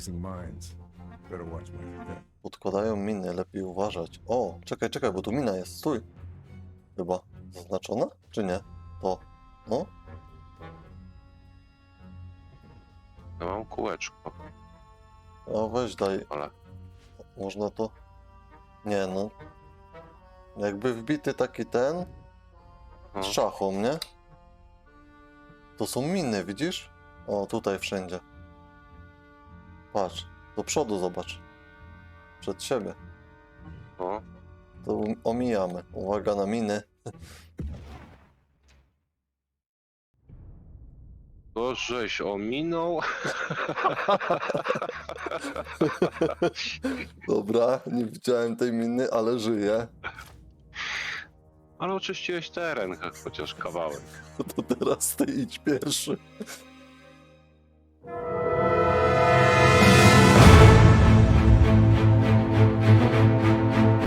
placing mines. Better watch my step. Podkładają miny, lepiej uważać. O, czekaj, czekaj, bo tu mina jest, stój. Chyba. Zaznaczona? Czy nie? To. No. Ja mam kółeczko, A weź daj. ale Można to. Nie no. Jakby wbity taki ten. no, Z szachą, nie? To są miny, widzisz? O, tutaj wszędzie. Patrz, do przodu zobacz. Przed siebie. no, To omijamy. Uwaga na miny. to żeś ominął. Dobra, nie widziałem tej miny, ale żyję. Ale oczyściłeś teren, chociaż kawałek. To teraz ty idź pierwszy.